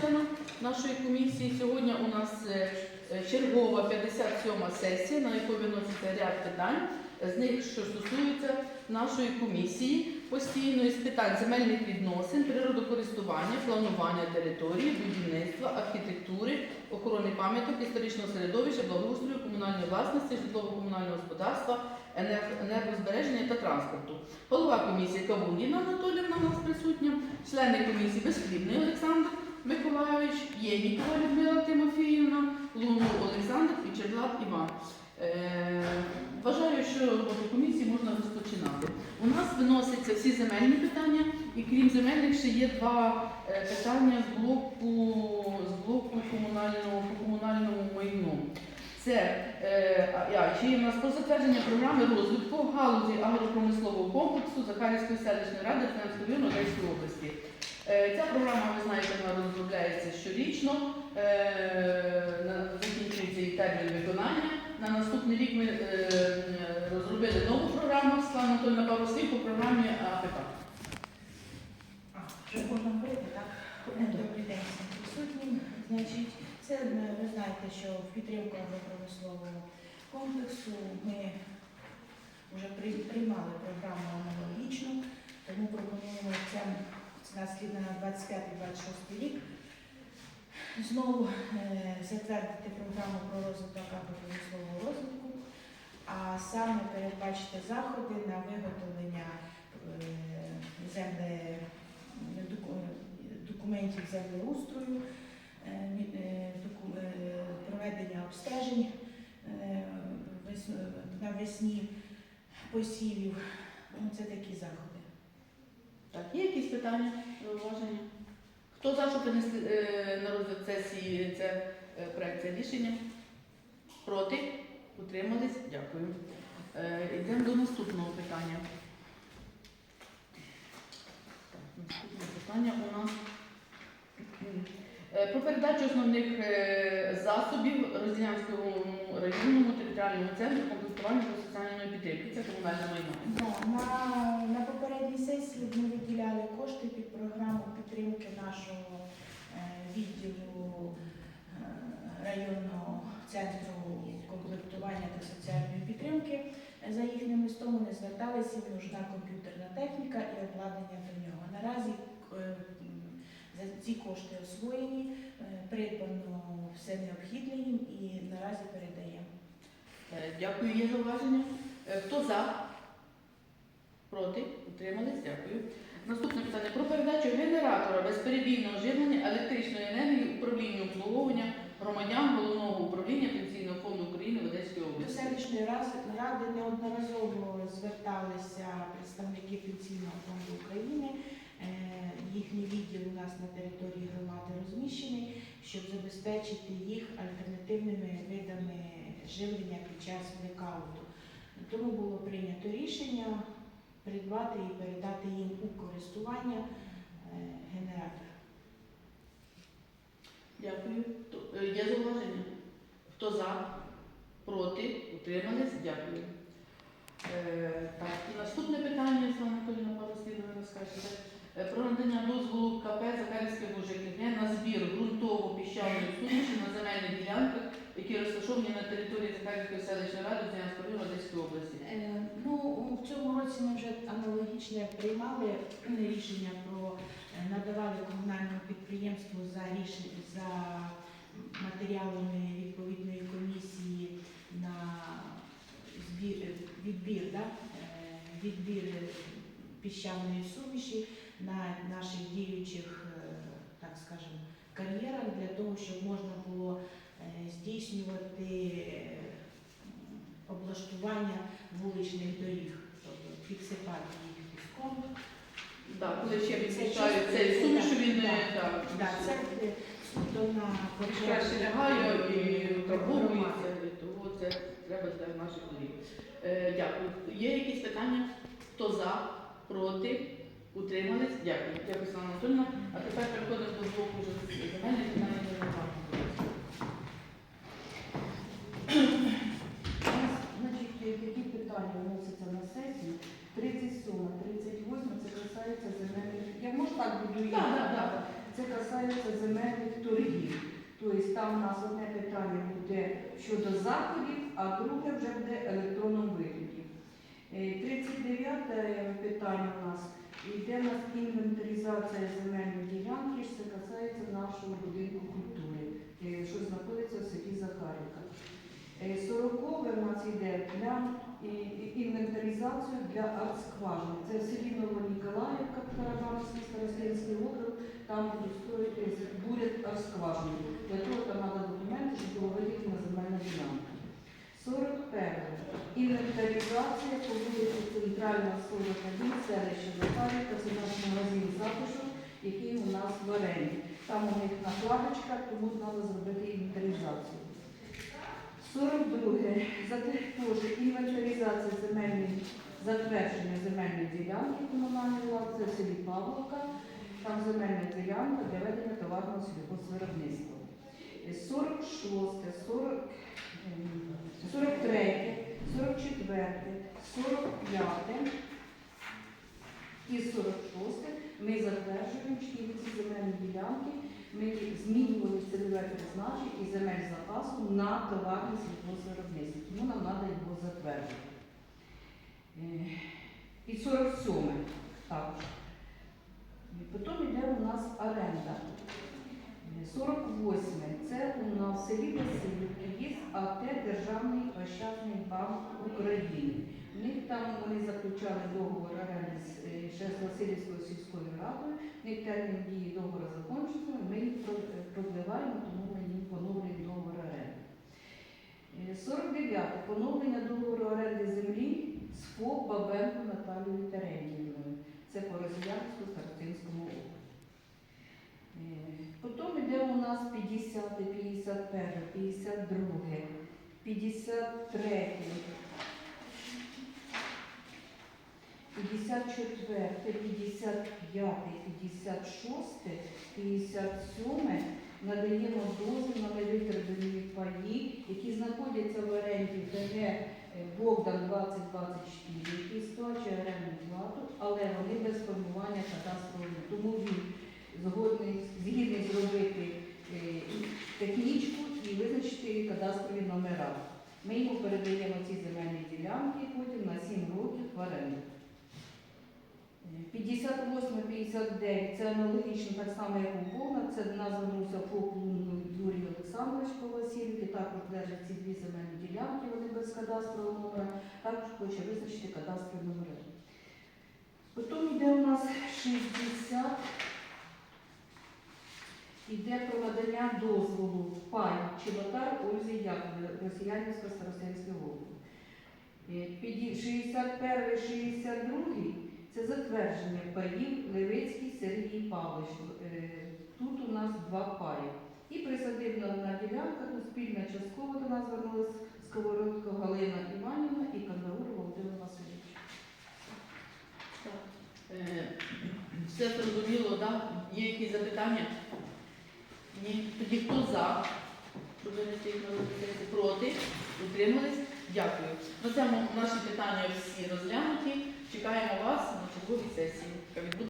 членам нашої комісії. Сьогодні у нас е, е, чергова 57 сесія, на яку виноситься ряд питань, з них, що стосуються нашої комісії постійної з питань земельних відносин, природокористування, планування території, будівництва, архітектури, охорони пам'яток, історичного середовища, благоустрою, комунальної власності, житлово-комунального господарства, енерг- енергозбереження та транспорту. Голова комісії Кавун Інна у нас присутня, члени комісії Безхлібний Олександр Миколайович, Єнікова Людмила Тимофіївна, Лунов Олександр і Чердлат Іван. Е, Вважаю, що роботу комісії можна розпочинати. У нас виносяться всі земельні питання, і крім земельних ще є два е, питання з блоку, з блоку комунального, по комунальному майну. Це е, ще є у нас про затвердження програми розвитку галузі агропромислового комплексу Захарівської селищної ради Фінансової району Одеської області. Е, Ця програма, ви знаєте, вона розробляється щорічно, е, закінчується її термін виконання. На наступний рік ми е, розробили нову програму Анатольовна пару слів по програмі АПК. Добрий день всім присутнім. Значить, це ви знаєте, що в підтримку агропромислового комплексу ми вже приймали програму аналогічну, тому пропонуємо це, це на слід на 25-26 рік. Знову е, затвердити програму про розвиток агропромислового розвитку, а саме передбачити заходи на виготовлення е, документів землеустрою, е, проведення обстежень навесні посівів. Це такі заходи. Так, є якісь питання, зауваження? Хто за, щоб принести е, на розгляд сесії це е, проект це рішення? Проти? Утримались? Дякую. Е, Йдемо до наступного питання. Наступне питання у нас про передачу основних засобів Розділянському районному територіальному центру комплектування соціальної підтримки. Це комунальне майно. На, на попередній сесії ми виділяли кошти під програму підтримки нашого е, відділу е, районного центру комплектування та соціальної підтримки. За їхнім листом вони зверталися, їм нужна комп'ютерна техніка і обладнання до нього. Наразі е, за ці кошти освоєні, е, придбано все необхідне їм і наразі передаємо. Е, Дякую. Є зауваження? Е, Хто за? Проти? Утримались? Дякую. Наступне питання про передачу генератора безперебійного живлення електричної енергії управління обслуговування громадян головного управління Пенсійного фонду України в Одеській До області. селищної ради неодноразово зверталися представники Пенсійного фонду України. Е, Їхній відділ у нас на території громади розміщений, щоб забезпечити їх альтернативними видами живлення під час блекауту. Тому було прийнято рішення придбати і передати їм у користування е, генератор. Дякую. Е, Є зауваження? Хто за? Проти? Утримались? Дякую. Е, Так, і наступне питання, пару слів ви розкажете. Е, Про надання дозволу КП Захарівське ВЖКГ на збір ґрунтово-піщаної суміші на земельних ділянках, які розташовані на території Захарівської селищної ради Зянського району Одеської області. Е, Ну, в цьому році ми вже аналогічне приймали рішення про е, надавали комунальному підприємству за рішення за матеріалами відповідної комісії на збір відбір, да? е, відбір піщаної суміші на наших діючих, е, так скажемо, кар'єрах для того, щоб можна було е, здійснювати е, облаштування вуличних доріг, тобто підсипати їх піском. Так, коли ще Це відмічають чисто- цей суміш, що він Так, е, так, це е, суто на краще лягає і громади. і тому це треба для наших доріг. Е, Дякую. Є якісь питання? Хто за, проти, утримались? Дякую. Дякую, Слава Анатольовна. А тепер переходимо до блоку вже земельних питань. і регламенту. Значить, які питання вносяться на сесію? 37, 38, це касається земельних. Я можу так буду їх? Так, так, так. Це касається земельних Тобто там у нас одне питання буде щодо заходів, а друге вже буде електронному вигляді. Е, 39 питання у нас йде у інвентаризація земельної ділянки, що це касається нашого будинку культури, е, що знаходиться в селі Захарівка. Е, 40 у нас йде для інвентаризацію для артскважин. Це в селі Новоніколаївка, Карабановський старостинський округ, там будуть строїти бурять артскважини. Для того там треба документи, щоб було ділянка. 41. Інвентаризація по вулиці Центрального 41, селища Захарівка, це наш магазин затишок, який у нас в оренді. Там у них накладочка, тому треба зробити інвентаризацію. 42. Затверджує інвентаризація земельної затвердження земельної ділянки комунальної влади, це в селі Павловка. Там земельна ділянка для ведення товарного сільгоспвиробництва. 46, 40, ем, 43, 44, 45 і 46 ми затверджуємо ці земельні ділянки. Ми змінювали цільове призначення і земель запасу на товарне сільгоспвиробництво. Тому нам треба його затвердити. Е, І 47 також. Потім йде у нас оренда. Е, 48. Це у нас селі Васильівки є АТ Державний Ощадний банк України. У них там вони заключали договор оренди е, ще з Васильівською сільською радою. У них термін дії договору закінчився, ми їх е, продливаємо, тому ми їм поновлюємо договор оренди. Е, 49. Поновлення договору оренди землі з ФОП Бабенко Наталією Терентієвою. Це по Розіянську Старостинському округу. Потім йде у нас 50, 51, 52, 53, 54, 55, 56, 57 надаємо дозвіл на невитребувані паї, які знаходяться в оренді ДГ е, Богдан 2024, який сплачує орендну плату, але вони без формування кадастрового. Тому він згодний, згідний зробити е, технічку і визначити кадастрові номера. Ми йому передаємо ці земельні ділянки потім на 7 років в оренду. 58-59 це аналогічно так само, як у Бога. Це до нас звернувся ФОП Юрій Олександрович Васильівці. Також лежать ці дві земельні ділянки, вони без кадастрового номера. Також хоче визначити кадастрові номери. Потім йде у нас 60. Іде про надання дозволу пай Чеботар Ользі Яковлеві, Росіянівська Старостинського округу. 61 62 це затвердження паїв Левицький Сергій Павлович. Е, Тут у нас два паї. І присадибна одна ділянка, тут спільна частково до нас звернулась Сковородко Галина Іванівна і Кандарур Володимир Васильович. Е, Все зрозуміло, так? Є якісь запитання? Ні. Тоді хто за? Проти? Утримались? Дякую. На цьому наші питання всі розглянуті. Чекаємо вас на черговій сесії,